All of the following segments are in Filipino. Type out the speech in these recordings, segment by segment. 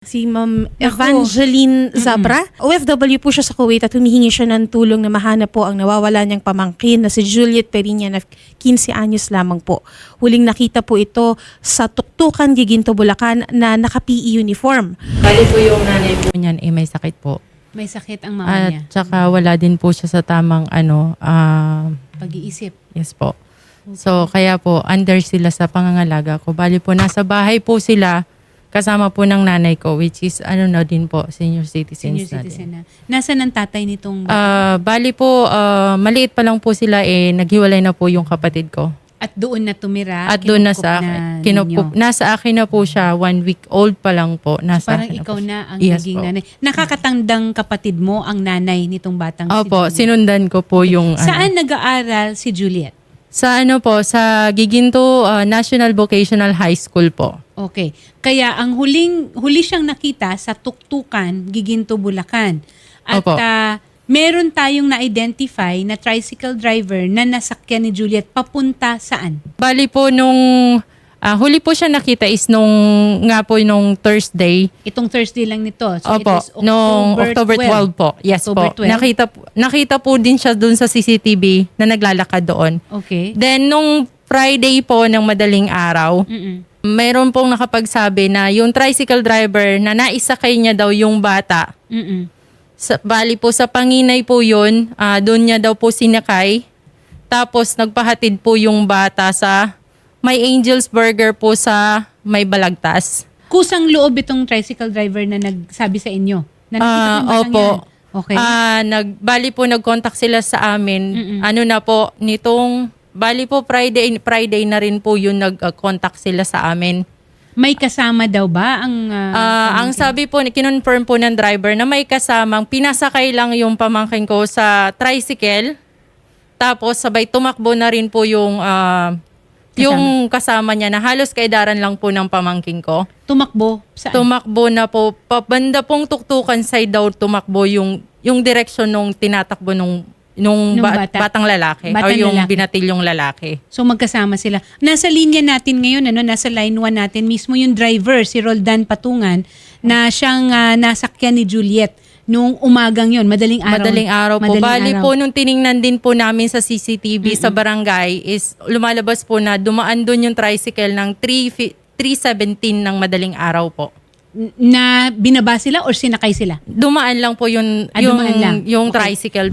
Si Ma'am Evangeline Zabra. OFW po siya sa Kuwait at humihingi siya ng tulong na mahanap po ang nawawala niyang pamangkin na si Juliet Perinya na 15 anyos lamang po. Huling nakita po ito sa Tuktukan, Giginto, Bulacan na naka-PE uniform. Bali po yung nanay po niyan eh may sakit po. May sakit ang mama niya. At saka wala din po siya sa tamang ano, ah, Pag-iisip. yes po. So kaya po under sila sa pangangalaga ko. Bali po nasa bahay po sila kasama po ng nanay ko which is ano na din po senior citizens Senior na citizen na. Nasaan ang tatay nitong bata? Ah, bali po ah, maliit pa lang po sila eh naghiwalay na po yung kapatid ko. At doon na tumira? At doon na kinukup sa na akin. Kinukup, ninyo? nasa akin na po siya, one week old pa lang po. Nasa Parang akin ikaw siya. na ang Yes naging po. nanay. Nakakatandang kapatid mo ang nanay nitong batang Opo, si Juliet. sinundan ko po yung... ano, Saan nag-aaral si Juliet? sa ano po, sa Giginto ah, National Vocational High School po. Okay. Kaya ang huling huli siyang nakita sa Tuktukan, Giginto, Bulacan. At Opo. ah, meron tayong na-identify na tricycle driver na nasakyan ni Juliet papunta saan? Bali po nung... ah, huli po siya nakita is nung nga po nung Thursday. Itong Thursday lang nito. So it Opo, is October, nung October 12, po. Yes October po. 12? Nakita, nakita po din siya dun sa CCTV na naglalakad doon. Okay. Then nung Friday po ng madaling araw, Mm-mm. Mayroon pong nakapagsabi na yung tricycle driver na naisakay niya daw yung bata. Mm-mm. Sa, bali po sa Panginay po yun, ah, doon niya daw po sinakay. Tapos nagpahatid po yung bata sa May Angels Burger po sa May Balagtas. Kusang loob itong tricycle driver na nagsabi sa inyo. Na nakita batang opo. yan. Okay. Ah, nag, bali po nag-contact sila sa amin. Mm-mm. Ano na po, nitong, bali po Friday, Friday na rin po yung nag-contact sila sa amin. May kasama daw ba ang... ah, Ah, ang sabi po, kinonfirm po ng driver na may kasamang pinasakay lang yung pamangkin ko sa tricycle. Tapos sabay tumakbo na rin po yung ah, yung kasama niya na halos kaidaran lang po ng pamangkin ko. tumakbo? Saan? Tumakbo na po, pabanda pong tuktukan side daw tumakbo yung yung direction nung tinatakbo nung nung, Nung ba- bata. batang lalaki o Batang yung lalaki. binatilyong lalaki. So magkasama sila. Nasa linya natin ngayon, ano, nasa line 1 natin, mismo yung driver, si Roldan Patungan, na siyang ah, nasakyan ni Juliet nung umagang yon madaling araw. Madaling araw po. Madaling Bali araw. po, nung tiningnan din po namin sa CCTV sa barangay is lumalabas po na dumaan doon yung tricycle ng 3, fi- 317 ng madaling araw po. Na binaba sila or sinakay sila? Dumaan lang po yung, Ah, yung, lang. yung Okay. tricycle.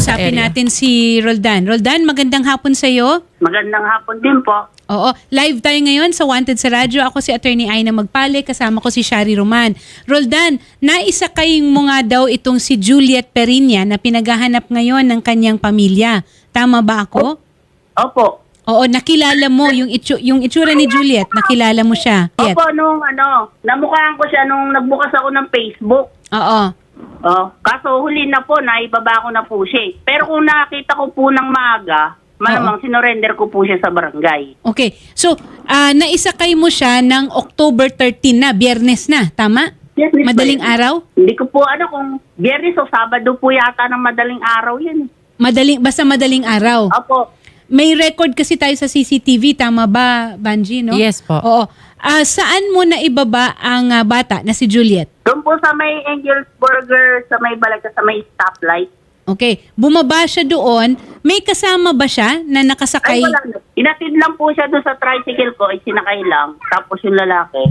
Kausapin area. natin si Roldan. Roldan, magandang hapon sa iyo. Magandang hapon din po. Oo, live tayo ngayon sa Wanted sa Radyo. Ako si Attorney Aina Magpale, kasama ko si Shari Roman. Roldan, naisakay mo nga daw itong si Juliet Perinya na pinaghahanap ngayon ng kanyang pamilya. Tama ba ako? Opo. Oo, nakilala mo yung, itsu- yung itsura ni Juliet, nakilala mo siya. Juliet. Opo, nung ano, namukhaan ko siya nung nagbukas ako ng Facebook. Oo. Oh, kaso huli na po, naibaba ko na po siya. eh. Pero kung nakita ko po ng maaga, malamang sinorender ko po siya sa barangay. Okay. So, ah, naisakay mo siya ng October 13 na, biyernes na, tama? Miss Madaling araw? Hindi ko po ano kung biyernes o sabado po yata ng madaling araw yan. eh. Madaling, basta madaling araw. Opo. May record kasi tayo sa CCTV, tama ba, Banji, no? Yes po. Oo. Ah, saan mo na ibaba ang ah, bata na si Juliet? Doon po sa may Angel's Burger, sa may balagta, sa may stoplight. Okay. Bumaba siya doon. May kasama ba siya na Ay, nakasakay? wala na. Inatid lang po siya doon sa tricycle ko, ay sinakay lang. Tapos yung lalaki,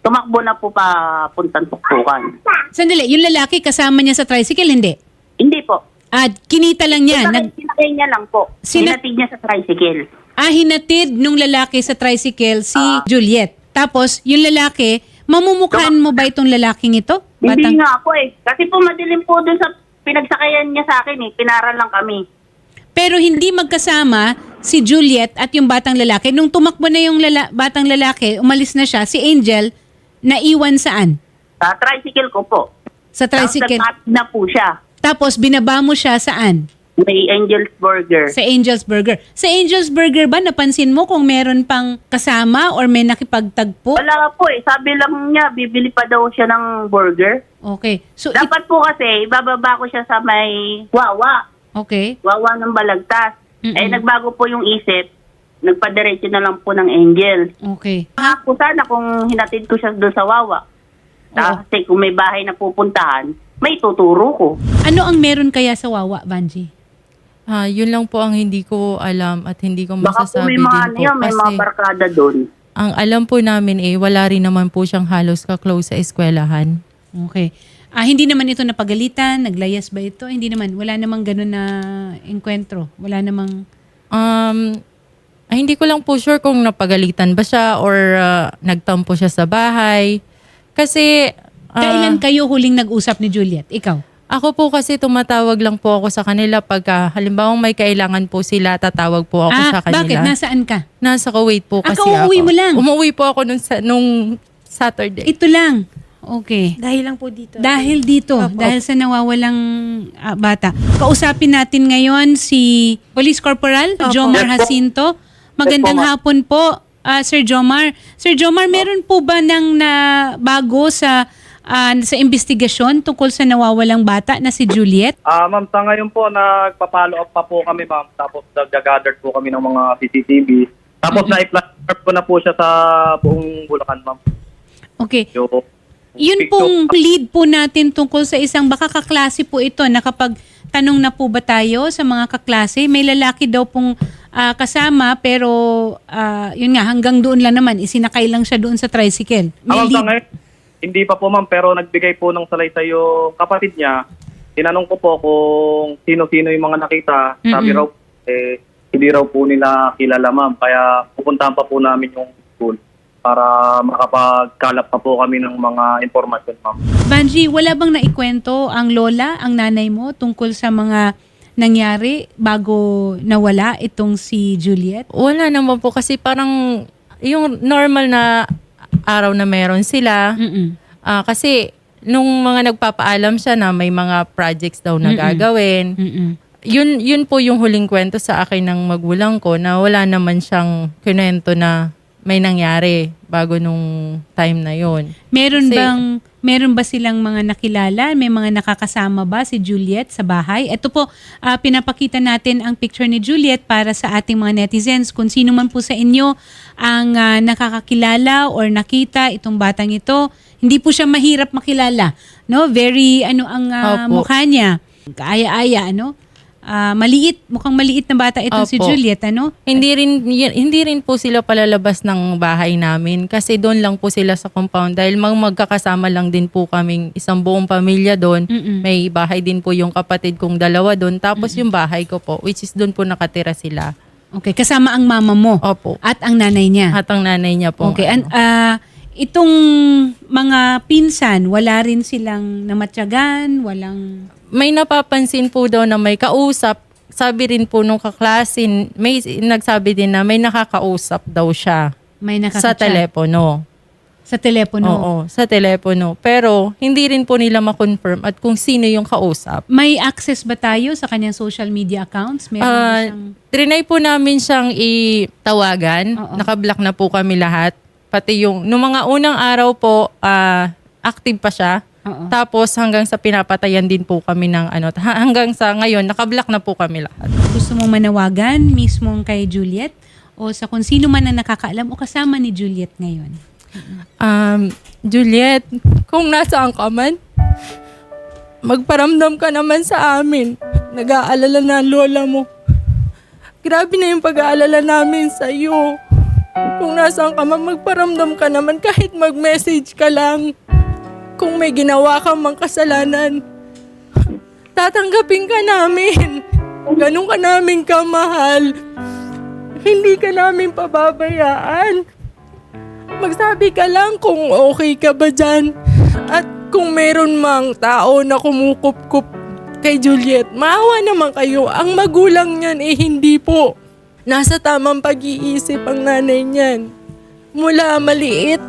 tumakbo na po pa puntang tuktukan. Sandali, yung lalaki kasama niya sa tricycle, hindi? Hindi po. At kinita lang niya. Sinakay, Nag, sinakay niya lang po. Sina- Sinatid niya sa tricycle. ah, hinatid nung lalaki sa tricycle si Juliet. Tapos, yung lalaki, mamumukhaan mo ba itong lalaking ito? Hindi nga po eh. Kasi po madilim po doon sa pinagsakayan niya sa akin eh. Pinara lang kami. Pero hindi magkasama si Juliet at yung batang lalaki. Nung tumakbo na yung lala- batang lalaki, umalis na siya, si Angel, naiwan saan? Sa tricycle ko po. Sa tricycle. Tapos na po siya. Tapos binaba mo siya saan? May Angel's Burger. Sa Angel's Burger. Sa Angel's Burger ba, napansin mo kung meron pang kasama or may nakipagtagpo? Wala po eh. Sabi lang niya, bibili pa daw siya ng burger. Okay. So, it- Dapat po kasi, bababa ko siya sa may Wawa. okay. Wawa ng Balagtas. Mm-mm. Eh, nagbago po yung isip. nagpadiretso na lang po ng Angel. Okay. Ha, po sana kung hinatid ko siya doon sa Wawa. Kasi kung may bahay na pupuntahan, may tuturo ko. Ano ang meron kaya sa Wawa, Vanji? Ah, yun lang po ang hindi ko alam at hindi ko Baka po masasabi may mga, din ano po. yan, may mga Kasi barkada doon. ang alam po namin eh, wala rin naman po siyang halos ka-close sa eskwelahan. Okay. Ah, hindi naman ito napagalitan, naglayas ba ito? Hindi naman. Wala namang ganun na enkwentro. Wala namang... Um, ay, hindi ko lang po sure kung napagalitan ba siya or ah, nagtampo siya sa bahay. Kasi ah, Kailan kayo huling nag-usap ni Juliet? Ikaw? Ako po kasi tumatawag lang po ako sa kanila pagka halimbawa may kailangan po sila, tatawag po ako ah, sa kanila. bakit? Nasaan ka? Nasa Kuwait po Ah, kasi ako. mo lang? Umuwi po ako nung, sa, nung Saturday. Ito lang. Okay. Dahil lang po dito. Dahil dito, Opo. dahil sa nawawalang ah, bata. Kausapin natin ngayon si Police Corporal Opo. Jomar Jacinto. Magandang Yes po, ma'am. hapon po, ah, Sir Jomar. Sir Jomar, meron po ba ng na bago sa ah, sa investigasyon tungkol sa nawawalang bata na si Juliet? Ah, ma'am, sa ngayon po, nagpa-follow up pa po kami, ma'am. Tapos nag-gather po kami ng mga CCTV. Tapos na-i-platform ko na po siya sa buong Bulacan, ma'am. Okay. Yung, Yun pong lead po natin tungkol sa isang baka kaklase po ito na kapag tanong na po ba tayo sa mga kaklase, may lalaki daw pong ah, kasama pero ah, yun nga hanggang doon lang naman isinakay lang siya doon sa tricycle. Ah, May sa lead. ngayon, hindi pa po, ma'am, pero nagbigay po ng salaysay yung kapatid niya. Tinanong ko po kung sino-sino yung mga nakita. Sabi raw, eh, hindi raw po nila kilala, ma'am. Kaya pupuntahan pa po namin yung school para makapagkalap pa po kami ng mga informasyon, ma'am. Banji, wala bang naikwento ang lola, ang nanay mo tungkol sa mga nangyari bago nawala itong si Juliet? Wala naman po kasi parang yung normal na araw na meron sila. Mm-mm. Ah, kasi nung mga nagpapaalam siya na may mga projects daw na Mm-mm. gagawin, Mm-mm. yun, yun po yung huling kwento sa akin ng magulang ko na wala naman siyang kinento na may nangyari bago nung time na yun. Meron Kasi- bang meron ba silang mga nakilala? May mga nakakasama ba si Juliet sa bahay? Ito po, ah, pinapakita natin ang picture ni Juliet para sa ating mga netizens. Kung sino man po sa inyo ang ah, nakakakilala or nakita itong batang ito, hindi po siya mahirap makilala. No? Very ano ang Opo. mukha niya. Kaaya-aya, ano? Ah, maliit, mukhang maliit na bata itong si Opo. Juliet, ano? Hindi rin y- hindi rin po sila palalabas ng bahay namin kasi doon lang po sila sa compound dahil mag magkakasama lang din po kaming isang buong pamilya doon. Mm-mm. May bahay din po yung kapatid kong dalawa doon tapos yung bahay ko po which is doon po nakatira sila. Okay, kasama ang mama mo Opo. at ang nanay niya. At ang nanay niya po. Okay, an, ah, itong mga pinsan, wala rin silang namatyagan, walang... may napapansin po daw na may kausap. Sabi rin po nung kaklasin, may nagsabi din na may nakakausap daw siya May sa nakakachat. telepono. Sa telepono. Oo, sa telepono. Pero hindi rin po nila ma-confirm at kung sino yung kausap. May access ba tayo sa kanyang social media accounts? Meron Ah, siyang... trinay po namin siyang itawagan. Oo. Nakablock na po kami lahat. Pati yung, nung mga unang araw po, ah, active pa siya. Oo. Tapos hanggang sa pinapatayan din po kami ng ano, ha- hanggang sa ngayon, nakablock na po kami lahat. Gusto mong manawagan mismo kay Juliet? O sa kung sino man ang nakakaalam o kasama ni Juliet ngayon? Um, Juliet, kung nasaan ka man, magparamdam ka naman sa amin. Nag-aalala na ang lola mo. Grabe na yung pag-aalala namin sa iyo. Kung nasaan ka man, magparamdam ka naman kahit mag-message ka lang. Kung may ginawa kang mang kasalanan, tatanggapin ka namin. Ganun ka namin kamahal. Hindi ka namin pababayaan. Magsabi ka lang kung okay ka ba dyan. At kung meron mang tao na kumukup-kup kay Juliet, maawa naman kayo. Ang magulang niyan eh hindi po. Nasa tamang pag-iisip ang nanay niyan. Mula maliit,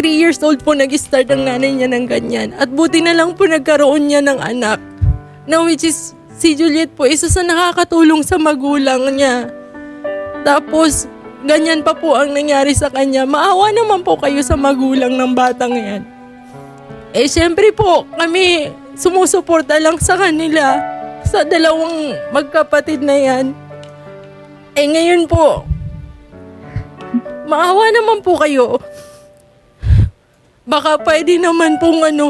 3 years old po nag-start ang nanay niya ng ganyan. At buti na lang po nagkaroon niya ng anak. Na which is, si Juliet po isa sa nakakatulong sa magulang niya. Tapos, ganyan pa po ang nangyari sa kanya. Maawa naman po kayo sa magulang ng batang yan. Eh, syempre po, kami sumusuporta lang sa kanila. Sa dalawang magkapatid na yan. Eh, ngayon po, maawa naman po kayo. Baka pwede naman pong ano,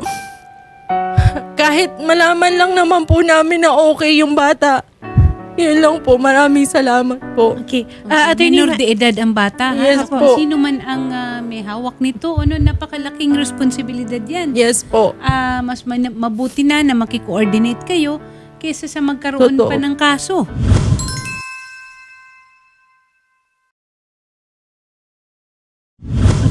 kahit malaman lang naman po namin na okay yung bata. Yun lang po, maraming salamat po. Okay. Ah, attorney, Minor Ma- de edad ang bata. ha? Yes Ako, po. Sino man ang ah, may hawak nito, ano, napakalaking responsibilidad yan. Yes po. Ah, mas man- mabuti na na makikoordinate kayo kaysa sa magkaroon Totoo. pa ng kaso.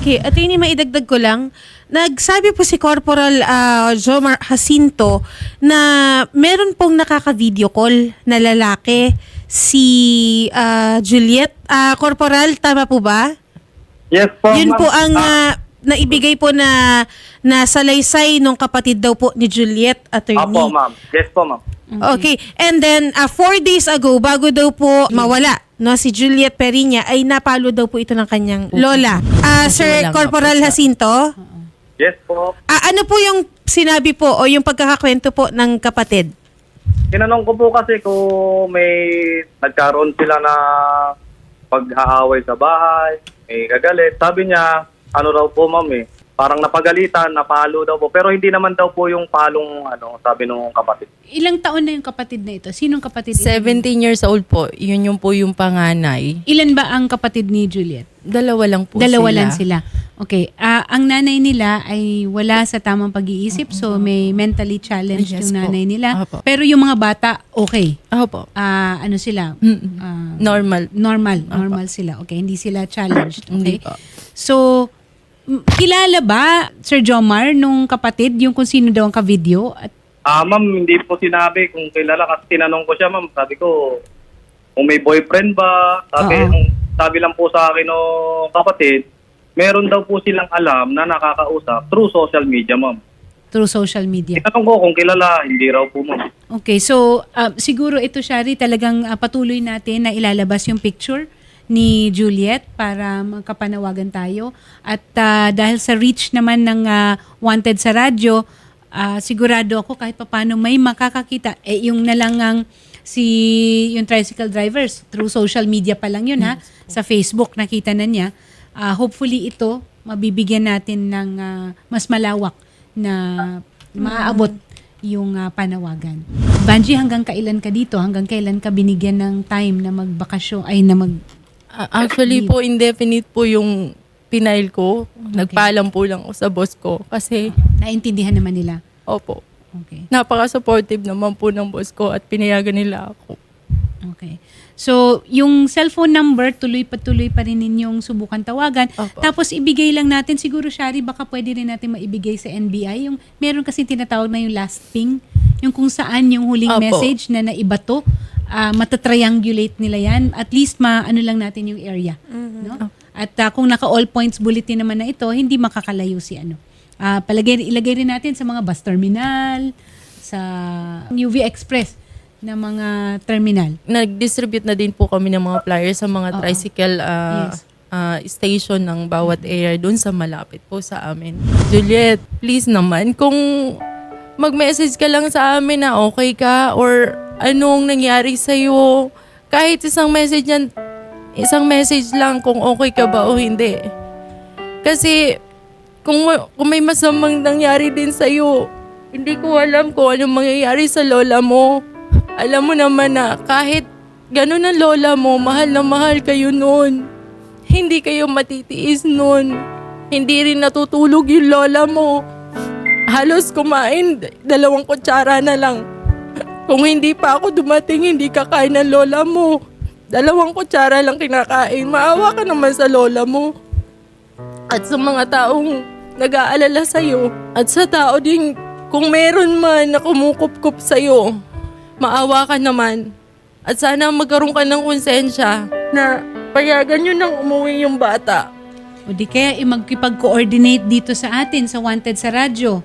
Okay, attorney, maidagdag ko lang. Nagsabi po si Corporal ah, Jomar Jacinto na meron pong nakaka-video call na lalaki si ah, Juliet. Ah, Corporal, tama po ba? Yes po, Yun ma'am. po ang Ah, ah, naibigay po na na salaysay nung kapatid daw po ni Juliet, attorney. Apo, ma'am. Yes po, ma'am. Okay. And then, uh, four days ago, bago daw po mawala, no, si Juliet Perinya, ay napalo daw po ito ng kanyang lola. Ah, Sir Corporal. Jacinto, Yes po. ah, ano po yung sinabi po o yung pagkakakwento po ng kapatid? Tinanong ko po kasi kung may nagkaroon sila na pag-aaway sa bahay, may kagalit. Sabi niya, ano raw po ma'am eh, parang napagalitan, napalo daw po. Pero hindi naman daw po yung palong, ano, sabi nung kapatid. Ilang taon na yung kapatid na ito? Sinong kapatid ito? 17 years old po, yun yung po yung panganay. Ilan ba ang kapatid ni Juliet? Dalawa lang po Dalawa sila. lang sila. Okay. Ah, ang nanay nila ay wala sa tamang pag-iisip so may mentally challenged Yes yung po. nanay nila. Apo. Pero yung mga bata, okay. Opo. Ah, ano sila? Mm-mm. Ah, Normal. normal. Normal sila. Okay. Hindi sila challenged. Hindi Okay. po. So, kilala ba, Sir Jomar, nung kapatid, yung kung sino daw ang ka-video? At, Ah, ma'am, hindi po sinabi kung kilala kasi tinanong ko siya, ma'am. Sabi ko, kung may boyfriend ba? Sabi, Oo. ang- sabi lang po sa akin no kapatid, meron daw po silang alam na nakakausap through social media, ma'am. through social media. Tinanong ko kung kilala, hindi raw po, ma'am. Okay, so ah, siguro ito, Shari, talagang ah, patuloy natin na ilalabas yung picture ni Juliet para magkapanawagan tayo. At ah, dahil sa reach naman ng ah, Wanted sa radyo, ah, sigurado ako kahit papano may makakakita. Eh, yung nalangang si yung tricycle drivers through social media pa lang yun ha sa Facebook nakita na niya Ah, hopefully ito mabibigyan natin ng ah, mas malawak na maaabot yung ah, panawagan. Banji, hanggang kailan ka dito? Hanggang kailan ka binigyan ng time na magbakasyon ay na mag Actually po, indefinite po yung pinail ko. Nagpaalam po lang ako sa boss ko. Kasi, naintindihan naman nila? opo, Okay. napaka-supportive naman po ng boss ko at pinayagan nila ako. Okay. So, yung cellphone number, tuloy pa tuloy pa rin ninyong subukan tawagan. Opo. Tapos ibigay lang natin, siguro Shari, baka pwede rin natin maibigay sa NBI. Yung, meron kasi tinatawag na yung last ping. Yung kung saan yung huling Opo. message na naibato, uh, matatriangulate nila yan. At least maano lang natin yung area. No? At ah, kung naka all points bulletin naman na ito, hindi makakalayo si ano. Ah, palagay, ilagay rin natin sa mga bus terminal, sa UV Express na mga terminal. Nag-distribute na din po kami ng mga flyers sa mga Oo. tricycle ah, Yes. ah, station ng bawat area doon sa malapit po sa amin. Juliet, please naman, kung mag-message ka lang sa amin na okay ka or anong nangyari sa'yo, kahit isang message yan, isang message lang kung okay ka ba o hindi. Kasi kung, kung may masamang nangyari din sa'yo, hindi ko alam kung anong mangyayari sa lola mo. Alam mo naman na kahit ganun ang lola mo, mahal na mahal kayo noon. Hindi kayo matitiis noon. Hindi rin natutulog yung lola mo. Halos kumain, dalawang kutsara na lang. Kung hindi pa ako dumating, hindi kakain ng lola mo. Dalawang kutsara lang kinakain. Maawa ka naman sa lola mo. At sa mga taong nag-aalala sa'yo. At sa tao din, kung meron man na kumukup-kup sa'yo, maawa ka naman. At sana magkaroon ka ng konsensya na payagan nyo nang umuwi yung bata. O di kaya eh, magkipag-coordinate dito sa atin, sa Wanted sa Radyo.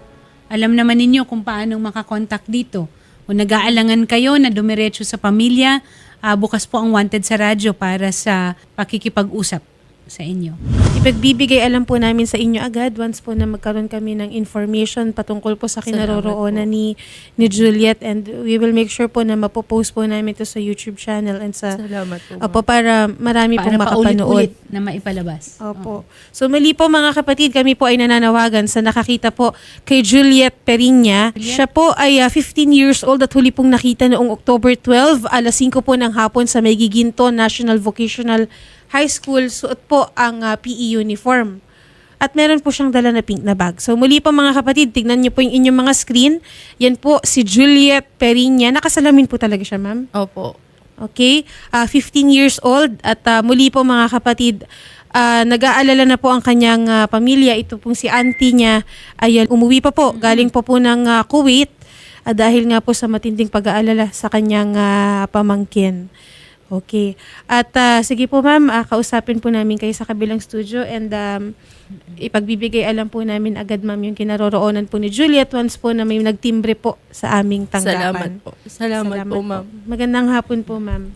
Alam naman ninyo kung paano makakontakt dito. Kung nag-aalangan kayo na dumiretso sa pamilya, ah, bukas po ang Wanted sa Radyo para sa pakikipag-usap sa inyo. Ipagbibigay alam po namin sa inyo agad once po na magkaroon kami ng information patungkol po sa kinaroroonan ni, ni Juliet and we will make sure po na mapopost po namin to sa YouTube channel and sa Salamat po. Opo, para marami Para pong makapanood. na maipalabas. Opo. So mali po mga kapatid, kami po ay nananawagan sa nakakita po kay Juliet Perinya. Siya po ay ah, 15 years old at huli pong nakita noong October 12, alas 5 po ng hapon sa May Giginto National Vocational High School. Suot po ang ah, PE uniform. At meron po siyang dala na pink na bag. So muli po mga kapatid, tignan niyo po yung inyong mga screen. Yan po si Juliet Perinya. Nakasalamin po talaga siya, ma'am. Opo. Okay? Ah, 15 years old at ah, muli po mga kapatid, ah, nag-aalala na po ang kanyang ah, pamilya. Ito pong si auntie niya ay ah, umuwi pa po. Galing po po ng ah, Kuwait ah, dahil nga po sa matinding pag-aalala sa kanyang ah, pamangkin. Okay. At ah, sige po ma'am, ah, kausapin po namin kayo sa kabilang studio and um, ipagbibigay alam po namin agad ma'am yung kinaroroonan po ni Juliet once po na may nagtimbre po sa aming tanggapan. Salamat po. Salamat, po, ma'am. Magandang hapon po, ma'am.